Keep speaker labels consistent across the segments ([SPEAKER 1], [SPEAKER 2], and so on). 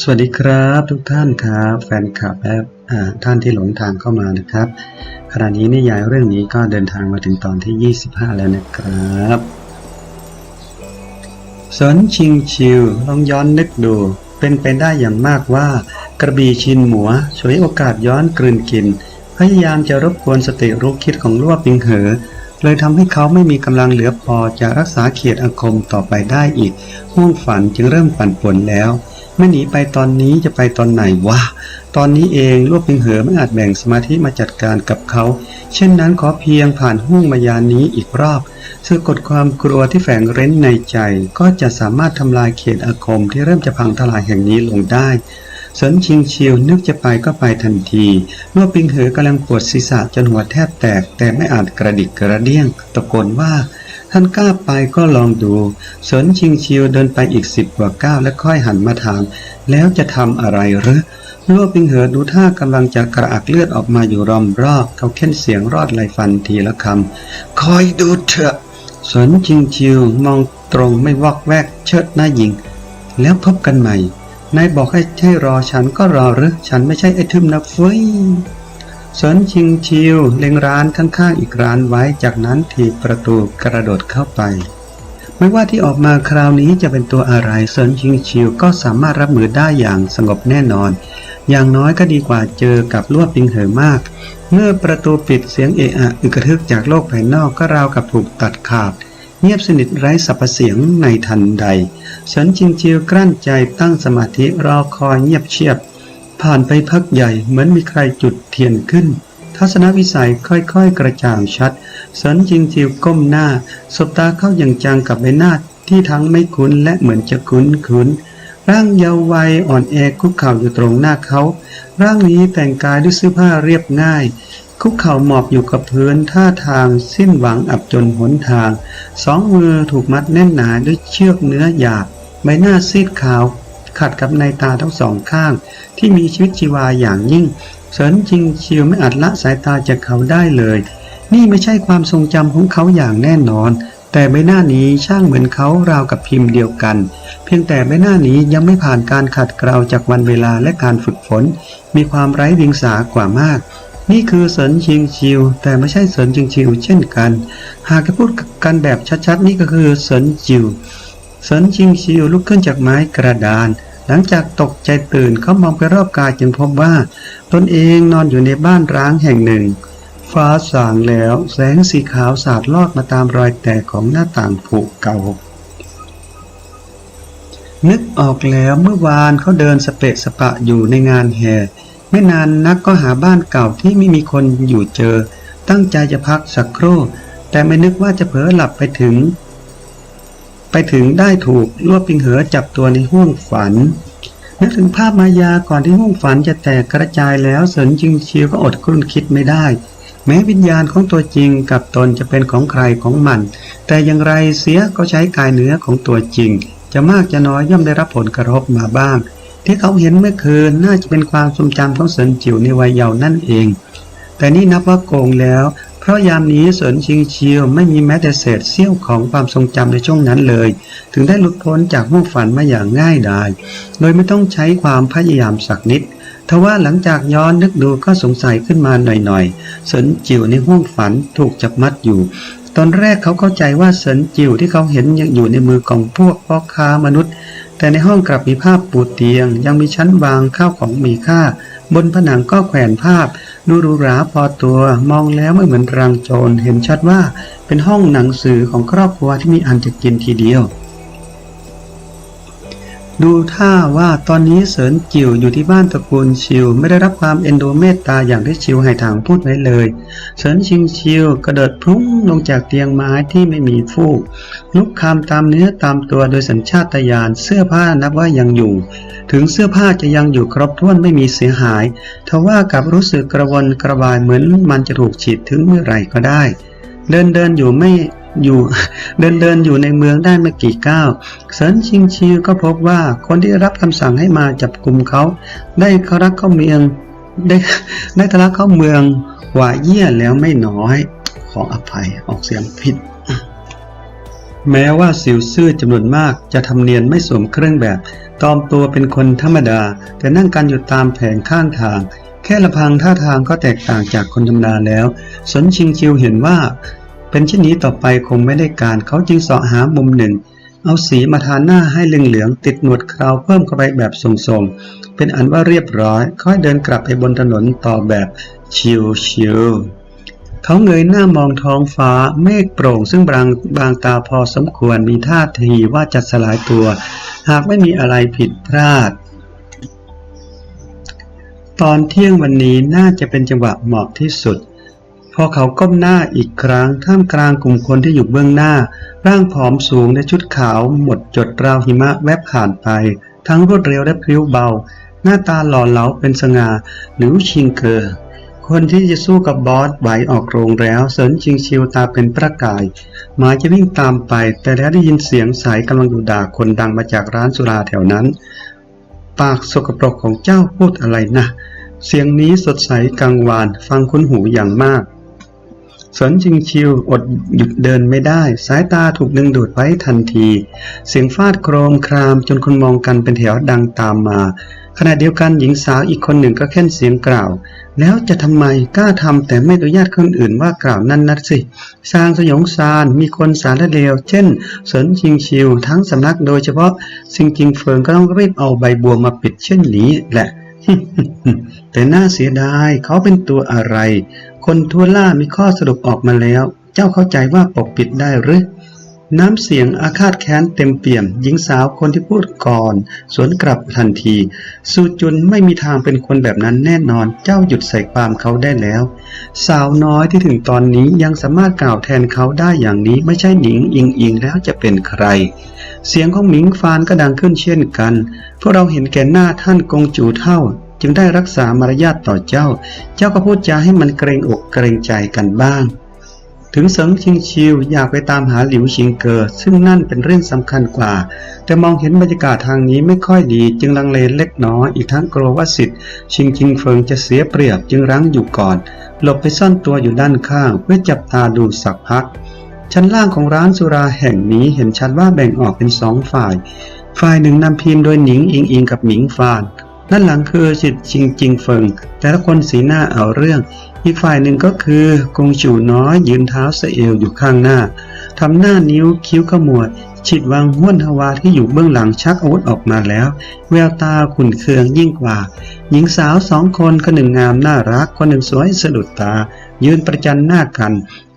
[SPEAKER 1] สวัสดีครับทุกท่านครับแฟนคลับและอ่าท่านที่หลงทางเข้ามานะครับ ขณะนี้นิยายเรื่องนี้ก็เดินทางมาถึงตอนที่ 25 แล้วนะครับสนชิงชิวลองย้อนนึกดู เป็นไปได้อย่างมากว่า กระบี่ชินหมัวฉวยโอกาสย้อนกลืนกิน พยายามจะรบกวนสติรู้คิดของลั่วปิงเหอเลยทำให้เขาไม่มีกำลังเหลือพอจะรักษาเขตอาคมต่อไปได้อีก ห้วงฝันจึงเริ่มปั่นป่วนแล้ว ไม่หนีไปตอนนี้จะไปตอนไหนวะ ตอนนี้เองลวกปิงเหอไม่อาจแบ่งสมาธิมาจัดการกับเขา เช่นนั้นขอเพียงผ่านห้วงมายานี้อีกรอบสะกดความกลัวที่แฝงเร้นในใจ ก็จะสามารถทำลายเขตอาคมที่เริ่มจะพังทลายแห่งนี้ลงได้เสินชิงเชียวนึกจะไปก็ไปทันทีลวกปิงเหอกำลังปวดศีรษะจนหัวแทบแตกแต่ไม่อาจกระดิกกระเดี้ยง ตะโกนว่า ท่านกล้าไปก็ลองดูสนชิงชียวเดินไปอีกสิบกว่าก้าวและค่อยหันมาถาม แล้วจะทำอะไรหรือลัวปิงเหอดูท่ากำลังจะกระอักเลือดออกมาอยู่รอมรอบ เขาเค้นเสียงรอดไหลฟันทีละคำ คอยดูเถอะสนชิงชิวมองตรงไม่วอกแวกเชิดหน้าหญิง แล้วพบกันใหม่นายบอกให้ให้รอฉันก็รอหรือฉันไม่ใช่ไอ้ทึมนะเฟ้ย สนชิงชิวเล็งร้านข้างๆอีกร้านไว้จากนั้นถีบประตูกระโดดเข้าไป ไม่ว่าที่ออกมาคราวนี้จะเป็นตัวอะไรเซินชิงชิวก็สามารถรับมือได้อย่างสงบแน่นอน อย่างน้อยก็ดีกว่าเจอกับลวดปิงเหอมาก เมื่อประตูปิดเสียงเอะอะอึกระทึกจากโลกภายนอกก็ราวกับถูกตัดขาด เงียบสนิทไร้สรรพเสียงในทันใดเซินชิงชิวกลั้นใจตั้งสมาธิรอคอยเงียบเชียบ ผ่านไปพักใหญ่เหมือนมีใครจุดเทียนขึ้น ทัศนวิสัยค่อยๆ กระจ่างชัดเสินจิงจิวก้มหน้า สบตาเข้าอย่างจังกับใบหน้าที่ทั้งไม่คุ้นและเหมือนจะคุ้นคุ้นๆร่างเยาว์วัยอ่อนแอคุกเข่าอยู่ตรงหน้าเขา ร่างนี้แต่งกายด้วยเสื้อผ้าเรียบง่าย คุกเข่าหมอบอยู่กับพื้นท่าทางสิ้นหวังอับจนหนทาง สองมือถูกมัดแน่นหนาด้วยเชือกเนื้อหยาบใบหน้าซีดขาว ขัดกับในตาทั้งสองข้าง ที่มีชีวิตชีวาอย่างยิ่ง เสินจริงชิวไม่อาจละสายตาจากเขาได้เลย นี่ไม่ใช่ความทรงจำของเขาอย่างแน่นอน แต่ใบหน้านี้ช่างเหมือนเขาราวกับพิมพ์เดียวกัน เพียงแต่ใบหน้านี้ยังไม่ผ่านการขัดเกลาจากวันเวลาและการฝึกฝน มีความไร้เดียงสากว่ามากนี่คือเสินชิงชิว แต่ไม่ใช่เสินชิงชิว เช่นกัน หากจะพูดกันแบบชัดๆ นี่ก็คือเสินจิว สินชิงชิวลุกขึ้นจากไม้กระดาน หลังจากตกใจตื่นเขามองไปรอบกายจึงพบว่า ตนเองนอนอยู่ในบ้านร้างแห่งหนึ่ง ฟ้าสางแล้ว แสงสีขาวสาดลอดมาตามรอยแตกของหน้าต่างผุเก่า นึกออกแล้วเมื่อวานเขาเดินสเปะสปะอยู่ในงานแห่ไม่นานนักก็หาบ้านเก่าที่ไม่มีคนอยู่เจอ ตั้งใจจะพักสักครู่ แต่ไม่นึกว่าจะเผลอหลับไปถึง ถึงได้ถูกลวบปิงเหอจับตัวในห้วงฝัน นึกถึงภาพมายาก่อนที่ห้วงฝันจะแตกกระจายแล้วเสินจิงเชียวก็อดกลุ้นคิดไม่ได้ แม้วิญญาณของตัวจริงกับตนจะเป็นของใครของมัน แต่อย่างไรเสียก็ใช้กายเนื้อของตัวจริง จะมากจะน้อยย่อมได้รับผลกระทบมาบ้าง ที่เขาเห็นเมื่อคืนน่าจะเป็นความทรงจำของเสินจิ๋วในวัยเยาว์นั่นเองแต่นี่นับว่าโกงแล้ว ราะยามนี้สนชิงเชียวไม่มีแม้แต่เศษเสี้ยวของความทรงจำในช่วงนั้นเลย ถึงได้หลุดพ้นจากห้วงฝันมาอย่างง่ายดาย โดยไม่ต้องใช้ความพยายามสักนิดทว่าหลังจากย้อนนึกดูก็สงสัยขึ้นมาหน่อยๆสนจิ๋วในห้วงฝันถูกจับมัดอยู่ ตอนแรกเขาเข้าใจว่าสนจิ๋วที่เขาเห็นยังอยู่ในมือของพวกพ่อค้ามนุษย์ แต่ในห้องกลับมีภาพปูเตียง ยังมีชั้นวางข้าวของมีค่า บนผนังก็แขวนภาพ ดูหรูหราพอตัวมองแล้วไม่เหมือนรังโจรเห็นชัดว่าเป็นห้องหนังสือของครอบครัวที่มีอันจะกินทีเดียว ดูท่าว่าตอนนี้เสินจิ๋วอยู่ที่บ้านตระกูลชิว ไม่ได้รับความเอ็นดูเมตตาอย่างที่ชิวให้ทางพูดไว้เลย เสินชิงชิวกระโดดพลุ้งลงจากเตียงไม้ที่ไม่มีฟูกลุกคำตามเนื้อตามตัวโดยสัญชาตญาณเสื้อผ้านับว่ายังอยู่ ถึงเสื้อผ้าจะยังอยู่ครบถ้วนไม่มีเสียหายทว่ากับรู้สึกกระวนกระวายเหมือนมันจะถูกฉีดถึงเมื่อไหร่ก็ได้ เดินเดินอยู่ไม่อยู่เดินเดินอยู่ในเมืองได้ไม่กี่ก้าวเซินชิงชิวก็พบว่าคนที่รับคำสั่งให้มาจับกลุ่มเขา ได้เขารักเข้าเมืองได้ได้ทะลักเข้าเมืองหว่าเยี่ยแล้วไม่น้อยขออภัยออกเสียงผิด แม้ว่าสิวซื่อจำนวนมากจะทำเนียนไม่สวมเครื่องแบบ ตอมตัวเป็นคนธรรมดา แต่นั่งกันอยู่ตามแผงข้างทาง แค่ละพังท่าทางก็แตกต่างจากคนธรรมดาแล้ว สนชิงชิวเห็นว่า เป็นเช่นนี้ต่อไปคงไม่ได้การเขาจึงเสาะหามุมหนึ่ง เอาสีมาทาหน้าให้เหลืองๆติดหนวดเคราวเพิ่มเข้าไปแบบทรงๆ เป็นอันว่าเรียบร้อย ค่อยเดินกลับไปบนถนนต่อแบบชิวๆเขาเงยหน้ามองท้องฟ้าเมฆโปร่งซึ่งบางบางตาพอสมควรมีท่าทีว่าจะสลายตัว หากไม่มีอะไรผิดพลาดตอนเที่ยงวันนี้น่าจะเป็นจังหวะเหมาะที่สุด อเขาก้มหน้าอีกครั้งท่ามกลางกลุ่มคนที่อยู่เบื้องหน้า ร่างผอมสูงในชุดขาว หมดจดราวหิมะแวบผ่านไป ทั้งรวดเร็วและพริ้วเบา หน้าตาหล่อเหลาเป็นสง่าหลิวชิงเกอร์คนที่จะสู้กับบอสไหวออกโรงแล้วเสินชิงชิวตาเป็นประกาย หมาจะวิ่งตามไป แต่แล้วได้ยินเสียงสายกำลังดุด่าคนดังมาจากร้านสุราแถวนั้น ปากสกปรกของเจ้าพูดอะไรนะ เสียงนี้สดใสกังวาน ฟังคุ้นหูอย่างมาก สนชิงชิวอดหยุดเดินไม่ได้ สายตาถูกดึงดูดไว้ทันที เสียงฟาดโครมครามจนคนมองกันเป็นแถวดังตามมา ขณะเดียวกันหญิงสาวอีกคนหนึ่งก็แค่นเสียงกล่าว แล้วจะทำไมกล้าทำแต่ไม่อนุญาตคนอื่นว่ากล่าวนั่นนัดสิสร้างสยองซานมีคนสารเลว เช่นสนชิงชิวทั้งสำนักโดยเฉพาะซิงจิงเฟิงก็ต้องรีบเอาใบบัวมาปิดเช่นนี้แหละแต่น่าเสียดายเขาเป็นตัวอะไร คนทั่วล่ามีข้อสรุปออกมาแล้ว เจ้าเข้าใจว่าปกปิดได้หรือ น้ำเสียงอาฆาตแค้นเต็มเปี่ยม หญิงสาวคนที่พูดก่อน สวนกลับทันทีสูจุนไม่มีทางเป็นคนแบบนั้นแน่นอน เจ้าหยุดใส่ความเขาได้แล้ว สาวน้อยที่ถึงตอนนี้ยังสามารถกล่าวแทนเขาได้อย่างนี้ไม่ใช่หนิงอิงอิงแล้วจะเป็นใคร เสียงของหมิงฟานก็ดังขึ้นเช่นกันพวกเราเห็นแก่หน้าท่านกงจูเท่า จึงได้รักษามารยาทต่อเจ้า เจ้าก็พูดจาให้มันเกรงอกเกรงใจกันบ้าง ถึงเสิงชิงชิวอยากไปตามหาหลิวชิงเกอซึ่งนั่นเป็นเรื่องสำคัญกว่า แต่มองเห็นบรรยากาศทางนี้ไม่ค่อยดีจึงลังเลเล็กน้อยอีกทั้งกลัวว่าสิทธิ์ชิงจิงเฟิงจะเสียเปรียบจึงรั้งอยู่ก่อน หลบไปซ่อนตัวอยู่ด้านข้างเพื่อจับตาดูสักพักชั้นล่างของร้านสุราแห่งนี้เห็นชัดว่าแบ่งออกเป็นสองฝ่าย ฝ่ายหนึ่งนำทีมโดยหนิงอิงอิงกับหมิงฟาน ด้านหลังคือสิทธิ์ชิงจิงเฟิง แต่ละคนสีหน้าเอาเรื่อง อีกฝ่ายหนึ่งก็คือกงจูน้อยยืนเท้าเสเอวอยู่ข้างหน้าทำหน้านิ้วคิ้วขมวดฉิดวางห้วนฮวาที่อยู่เบื้องหลังชักอาวุธออกมาแล้ว แววตาขุนเคืองยิ่งกว่า หญิงสาวสองคนคนหนึ่งงามน่ารัก คนหนึ่งสวยสะดุดตา ยืนประจันหน้ากัน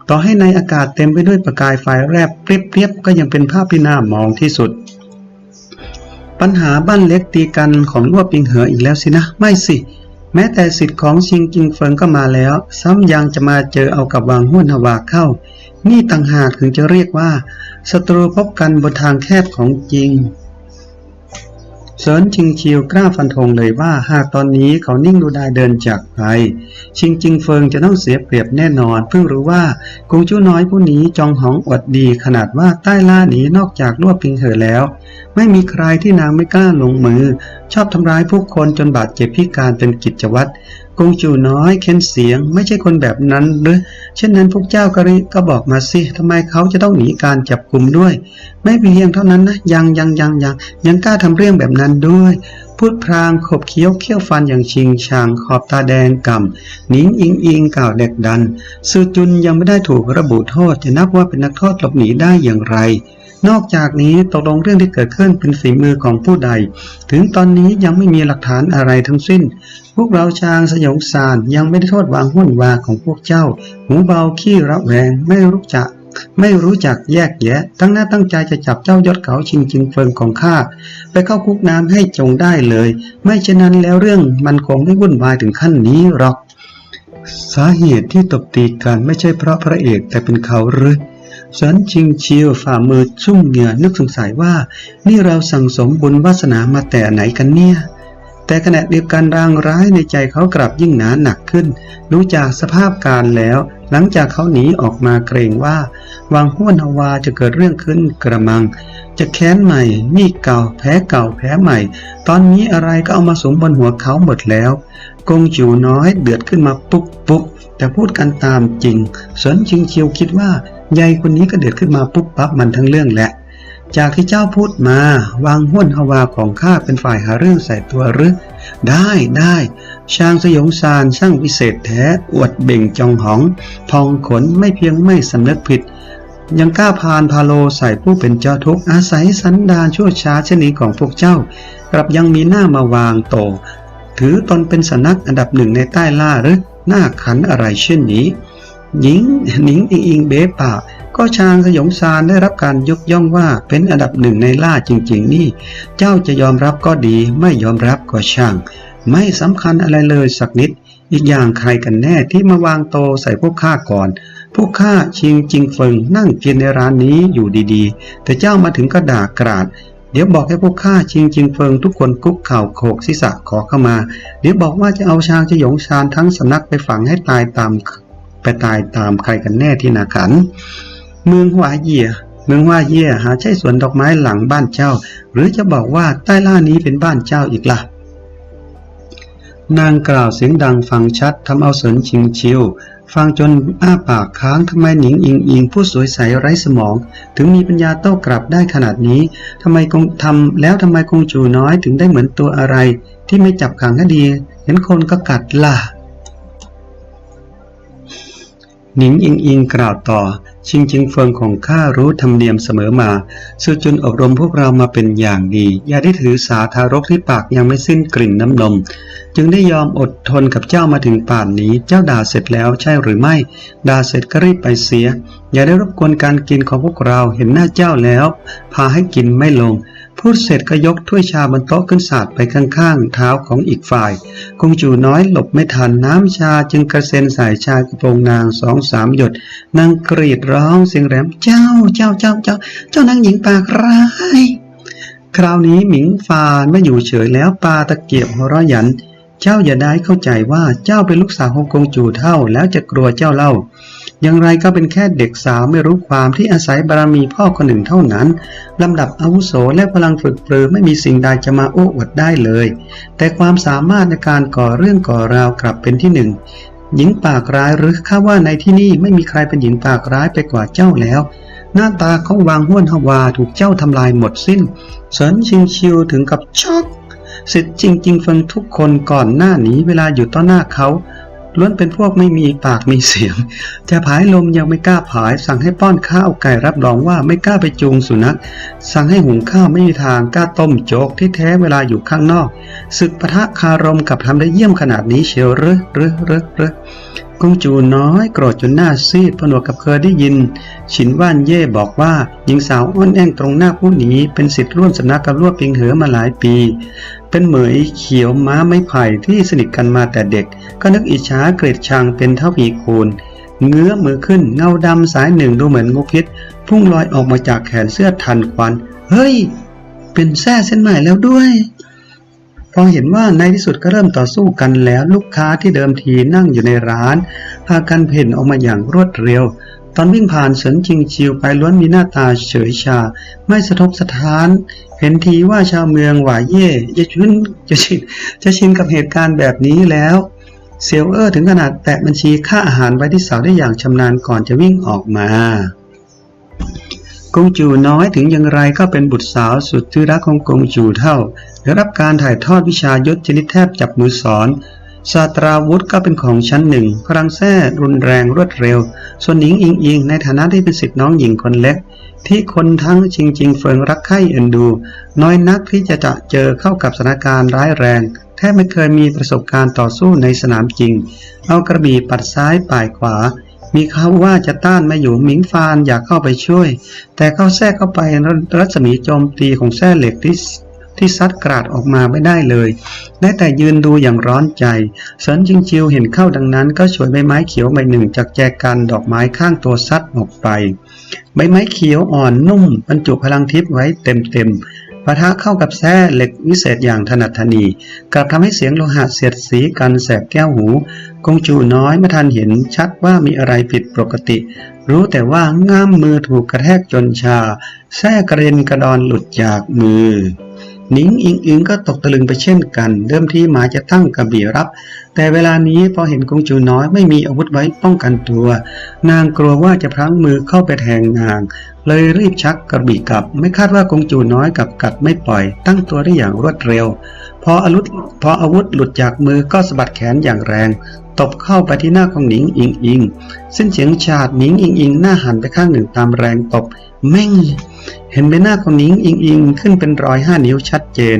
[SPEAKER 1] ต่อให้ในอากาศเต็มไปด้วยประกายไฟแรบเปรียบๆก็ยังเป็นภาพที่น่ามองที่สุด ปัญหาบ้านเล็กตีกันของลวปิงเหออีกแล้วสินะ ไม่สิ แม้แต่สิทธิ์ของชิงกิงเฟิงก็มาแล้ว ซ้ำยังจะมาเจอเอากับวางห้วนหวาเข้า นี่ต่างหากถึงจะเรียกว่าศัตรูพบกันบนทางแคบของจริง เสินชิงชิวกล้าฟันธงเลยว่าหากตอนนี้เขานิ่งดูได้เดินจากไป ชิงจิงเฟิงจะต้องเสียเปรียบแน่นอน เพิ่งรู้ว่ากงจู้น้อยผู้นี้จองหองอดดีขนาดว่าใต้ล่าหนีนอกจากลวบพิงเหอแล้ว ไม่มีใครที่นางไม่กล้าลงมือ ชอบทำร้ายผู้คนจนบาดเจ็บพิการเป็นกิจวัตร กงจูน้อยเค้นเสียงไม่ใช่คนแบบนั้นหรือ เช่นนั้นพวกเจ้าก็ริก็บอกมาสิทำไมเขาจะต้องหนีการจับกลุ่มด้วย ไม่เพียงเท่านั้นนะยังยังยังยังยังกล้าทำเรื่องแบบนั้นด้วย พูดพรางขบเคี้ยวเคี้ยวฟันอย่างชิงช่างขอบตาแดงก่ำหนิงอิงอิงกล่าวเด็กดันสือจุนยังไม่ได้ถูกระบุโทษ จะนับว่าเป็นนักโทษหลบหนีได้อย่างไรนอกจากนี้ตกลงเรื่องที่เกิดขึ้นเป็นฝีมือของผู้ใด ถึงตอนนี้ยังไม่มีหลักฐานอะไรทั้งสิ้น พวกเราชางสยองสารยังไม่ได้โทษวางหุ้นวาของพวกเจ้า หูเบาขี้ระแวงไม่รู้จัก ไม่รู้จักแยกแยะตั้งหน้าตั้งใจจะจับเจ้ายศเขาชิงจิงเฟิงของข้า ไปเข้าคุกน้ำให้จงได้เลย ไม่เช่นนั้นแล้วเรื่องมันคงไม่วุ่นวายถึงขั้นนี้หรอก สาเหตุที่ตบตีกันไม่ใช่เพราะพระเอกแต่เป็นเขาหรือสันชิงเชียวฝ่ามือชุ่มเหงื่อนึกสงสัยว่า นี่เราสั่งสมบุญวาสนามาแต่ไหนกันเนี่ย แต่ขณะเดียวกันรางร้ายในใจเขากลับยิ่งหนาหนักขึ้นรู้จากสภาพการแล้ว หลังจากเขาหนีออกมาเกรงว่าวางห้วนฮวาจะเกิดเรื่องขึ้นกระมัง จะแค้นใหม่ นี่เก่าแพ้เก่าแพ้ใหม่ ตอนนี้อะไรก็เอามาสมบนหัวเขาหมดแล้วกงจิ๋วน้อยเดือดขึ้นมาปุ๊บปุ๊บแต่พูดกันตามจริงสนชิงเชียวคิดว่ายายคนนี้ก็เดือดขึ้นมาปุ๊บปั๊บมันทั้งเรื่องแหละ จากที่เจ้าพูดมา วางห้วนฮวาของข้าเป็นฝ่ายหาเรื่องใส่ตัวหรือ ได้ได้ช้างสยองซานช่างวิเศษแท้ อวดเบ่งจองหอง พองขนไม่เพียงไม่สำนึกผิด ยังกล้าพานพาโลใส่ผู้เป็นเจ้าทุกอาศัยสันดานชั่วช้าเช่นนี้ของพวกเจ้า กลับยังมีหน้ามาวางโต ถือตนเป็นสนักอันดับหนึ่งในใต้ล่าหรือหน้าขันอะไรเช่นนี้หญิงหนิงอิงอิงเบปะ ก็ชางสยองซานได้รับการยกย่องว่าเป็นอันดับหนึ่งในล่าจริง ๆ นี่ เจ้าจะยอมรับก็ดีไม่ยอมรับก็ช่าง ไม่สำคัญอะไรเลยสักนิด อีกอย่างใครกันแน่ที่มาวางโตใส่พวกข้าก่อน พวกข้าชิงจิงเฟิงนั่งกินในร้านนี้อยู่ดีๆ แต่เจ้ามาถึงก็ด่ากราดเดี๋ยวบอกให้พวกข้าชิงจิงเฟิงทุกคนกุกเข่าโขกศีรษะขอเข้ามา เดี๋ยวบอกว่าจะเอาชางจะหยงชานทั้งสนักไปฝังให้ตายตามไปตายตามใครกันแน่ที่นาขัน เมืองหัวเยี่ยเมืองว่าเยี่ยหาใช่สวนดอกไม้หลังบ้านเจ้า หรือจะบอกว่าใต้ล่านี้เป็นบ้านเจ้าอีกล่ะ นางกล่าวเสียงดังฟังชัดทำเอาเสริญชิงชิวฟังจนอ้าปากค้างทำไมหนิงอิงอิงผู้สวยใสไร้สมอง ถึงมีปัญญาโต้กลับได้ขนาดนี้ทำไมคงทำแล้วทำไมคงจูน้อยถึงได้เหมือนตัวอะไร ที่ไม่จับขังก็ดี เห็นคนก็กัดล่ะ หนิงอิงอิงกล่าวต่อ ชิงจิงเฟิงของข้ารู้ธรรมเนียมเสมอมาสื่จุนอบรมพวกเรามาเป็นอย่างดี อย่าได้ถือสาทารกที่ปากยังไม่สิ้นกลิ่นน้ำนม จึงได้ยอมอดทนกับเจ้ามาถึงป่านนี้ เจ้าด่าเสร็จแล้วใช่หรือไม่ด่าเสร็จก็รีบไปเสีย อย่าได้รบกวนการกินของพวกเราเห็นหน้าเจ้าแล้ว พาให้กินไม่ลง พูดเสร็จก็ยกถ้วยชาบนโต๊ะขึ้นสาดไปข้างๆ เท้าของอีกฝ่าย คงจูน้อยหลบไม่ทันน้ำชาจึงกระเซ็นใส่ชายกระโปรงนางสองสามหยด นางกรีดร้องเสียงแหลมเจ้าเจ้าเจ้าเจ้า เจ้านางหญิงปากร้ายคราวนี้หมิงฟานไม่อยู่เฉยแล้วปาตะเกียบหัวราะหยัน เจ้าอย่าได้เข้าใจว่าเจ้าเป็นลูกสาวของกงจูเท่าแล้วจะกลัวเจ้าเล่า อย่างไรก็เป็นแค่เด็กสาวไม่รู้ความที่อาศัยบารมีพ่อคนหนึ่งเท่านั้น ลำดับอาวุโสและพลังฝึกปรือไม่มีสิ่งใดจะมาโอ้อวดได้เลย แต่ความสามารถในการก่อเรื่องก่อราวกลับเป็นที่หนึ่งหญิงปากร้ายหรือข้าว่าในที่นี่ไม่มีใครเป็นหญิงปากร้ายไปกว่าเจ้าแล้ว หน้าตาเขาวางห้วนฮวาถูกเจ้าทำลายหมดสิ้นเสินชิงชิวถึงกับช็อกสิทธิ์จริงๆเฟิงทุกคนก่อนหน้านี้เวลาอยู่ต่อหน้าเขา ล้วนเป็นพวกไม่มีปากมีเสียง จะผายลมยังไม่กล้าผาย สั่งให้ป้อนข้าวไก่รับรองว่าไม่กล้าไปจูงสุนัข สั่งให้หุงข้าวไม่มีทางกล้าต้มโจกที่แท้เวลาอยู่ข้างนอกศึกปะทะคารมกับทำได้เยี่ยมขนาดนี้เชียวหรือหรือหรือหรือ กุงจูน้อยโกรธจนหน้าซีดผนวกกับเคยได้ยิน ฉินว่านเย่บอกว่าหญิงสาวอ้อนแองตรงหน้าผู้นี้เป็นสิทธิ์ร่วมสำนักกับรวบปิงเหอมาหลายปี เป็นเหมยเขียวม้าไม้ไผ่ที่สนิทกันมาแต่เด็ก ก็นึกอิจฉาเกลียดชังเป็นเท่าผีคูณเงื้อมือขึ้นเงาดำสายหนึ่งดูเหมือนงูพิษ พุ่งลอยออกมาจากแขนเสื้อทันควัน เฮ้ย เป็นแส้เส้นใหม่แล้วด้วย พอเห็นว่าในที่สุดก็เริ่มต่อสู้กันแล้วลูกค้าที่เดิมทีนั่งอยู่ในร้าน พากันเพ่นออกมาอย่างรวดเร็ว ตอนวิ่งผ่านเฉินชิงชิวไปล้วนมีหน้าตาเฉยชา ไม่สะทกสะท้าน เห็นทีว่าชาวเมืองหวายเย่จะชุนจะชินจะชินกับเหตุการณ์แบบนี้แล้วเซียวเออร์ถึงขนาดแตะบัญชีค่าอาหารไว้ที่เสาได้อย่างชำนาญก่อนจะวิ่งออกมา กงจูน้อยถึงอย่างไรก็เป็นบุตรสาวสุดที่รักของกงจูเท่าได้รับการถ่ายทอดวิชายศชนิดแทบจับมือสอนศาสตราวุธก็เป็นของชั้นหนึ่งพลังแท้รุนแรงรวดเร็ว ส่วนหญิงอิงอิงในฐานะที่เป็นสิทธิน้องหญิงคนเล็ก ที่คนทั้งจริงจริงๆเฟิงรักใคร่เอ็นดู น้อยนักที่จะจะเจอเข้ากับสถานการณ์ร้ายแรงแทบไม่เคยมีประสบการณ์ต่อสู้ในสนามจริง เอากระบี่ปัดซ้ายป่ายขวา มีเขาว่าจะต้านไม่อยู่หมิงฟานอยากเข้าไปช่วย แต่เข้าแทรกเข้าไปรัศมีโจมตีของแส้เหล็กที่ที่ซัดกราดออกมาไม่ได้เลย ได้แต่ยืนดูอย่างร้อนใจเสินจิงจิวเห็นเข้าดังนั้น ก็ฉวยใบไม้เขียวใบหนึ่งจากแจกันดอกไม้ข้างตัวซัดออกไป ใบไม้เขียวอ่อนนุ่มบรรจุพลังทิพย์ไว้เต็มๆ ปะทะเข้ากับแส้เหล็กวิเศษอย่างถนัดถนีกลับทำให้เสียงโลหะเสียดสีกันแสบแก้วหู กงจูน้อยไม่ทันเห็นชัดว่ามีอะไรผิดปกติ รู้แต่ว่าง่ามมือถูกกระแทกจนชา แส้กระเด็นกระดอนหลุดจากมือนิงอิงอิงก็ตกตะลึงไปเช่นกันเดิมทีหมายจะตั้งกระบี่รับแต่เวลานี้พอเห็นกงจูน้อยไม่มีอาวุธไว้ป้องกันตัว นางกลัวว่าจะพลั้งมือเข้าไปแทงนาง เลยรีบชักกระบี่กลับ ไม่คาดว่ากงจูน้อยกับกัดไม่ปล่อย ตั้งตัวได้อย่างรวดเร็ว พออาวุธพออาวุธหลุดจากมือก็สะบัดแขนอย่างแรง ตบเข้าไปที่หน้าของหนิงอิงอิงสิ้นเสียงฉาดหนิงอิงอิงหน้าหันไปข้างหนึ่งตามแรงตบแม่งเห็นใบหน้าของหนิงอิงอิงขึ้นเป็นรอยห้านิ้วชัดเจน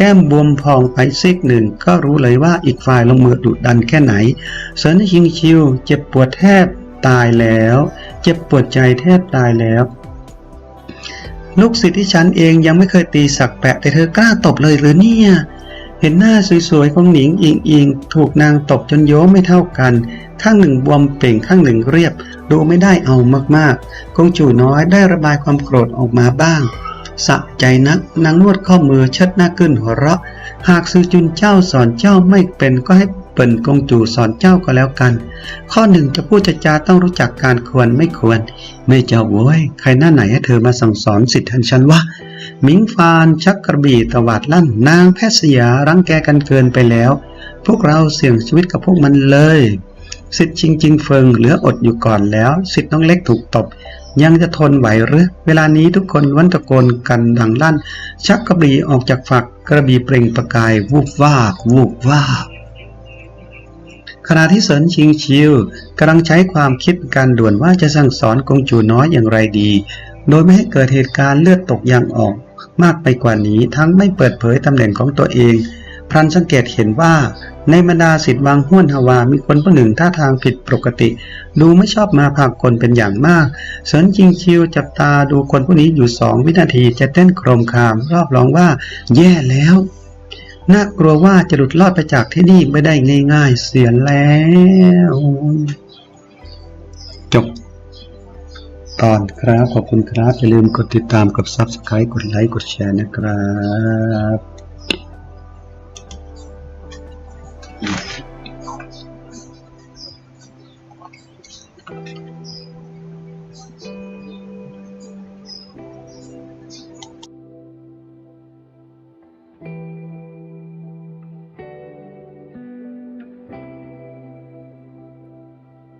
[SPEAKER 1] แก้มบวมพองไปซีกหนึ่ง ก็รู้เลยว่าอีกฝ่ายลงมือดุดันแค่ไหนเสินชิงชิว เจ็บปวดแทบตายแล้ว เจ็บปวดใจแทบตายแล้ว ลูกศิษย์ที่ฉันเองยังไม่เคยตีสักแปะแต่เธอกล้าตบเลยหรือเนี่ยเห็นหน้าสวยๆของหนิงอิงอิงถูกนางตบจนโย้ไม่เท่ากัน ข้างหนึ่งบวมเป่งข้างหนึ่งเรียบ ดูไม่ได้เอามากๆ กงจู่น้อยได้ระบายความโกรธออกมาบ้าง สะใจนักนางนวดข้อมือชิดหน้าขึ้นหัวเราะ หากซือจุนเจ้าสอนเจ้าไม่เป็นก็ให้เปิ่นกงจู่สอนเจ้าก็แล้วกัน ข้อหนึ่งจะพูดจะจาต้องรู้จักการควรไม่ควร ไม่เจ้าโว้ยใครหน้าไหนให้เธอมาสั่งสอนสิทธิ์ทันฉันวะมิงฟานชักกระบี่ตวาดลั่นนางแพทย์สยารังแกกันเกินไปแล้ว พวกเราเสี่ยงชีวิตกับพวกมันเลยสิทธิ์จริงๆเฟิงเหลืออดอยู่ก่อนแล้ว สิทธิ์น้องเล็กถูกตบ ยังจะทนไหวหรือ เวลานี้ทุกคนวันตะโกนกันดังลั่น ชักกระบี่ออกจากฝักกระบี่เปล่งประกายวูบวาบวูบวาบขณะที่เสินชิงชิวกำลังใช้ความคิดการด่วนว่าจะสั่งสอนกงจูน้อยอย่างไรดี โดยไม่ให้เกิดเหตุการณ์เลือดตกยางออกมากไปกว่านี้ทั้งไม่เปิดเผยตำแหน่งของตัวเอง พรันสังเกตเห็นว่า ในบรรดาสิทธิ์บางห้วนฮาวา มีคนผู้หนึ่งท่าทางผิดปกติ ดูไม่ชอบมาพากลเป็นอย่างมาก เสินจิงชิวจับตาดูคนผู้นี้อยู่สองวินาทีจะเต้นโครมคาม รอบร้องว่า แย่แล้ว น่ากลัวว่าจะหลุดรอดไปจากที่นี่ไม่ได้ง่ายๆ เสียแล้ว จบตอนครับ ขอบคุณครับ อย่าลืมกดติดตามกด Subscribe กดไลค์กดแชร์นะครับ Peace.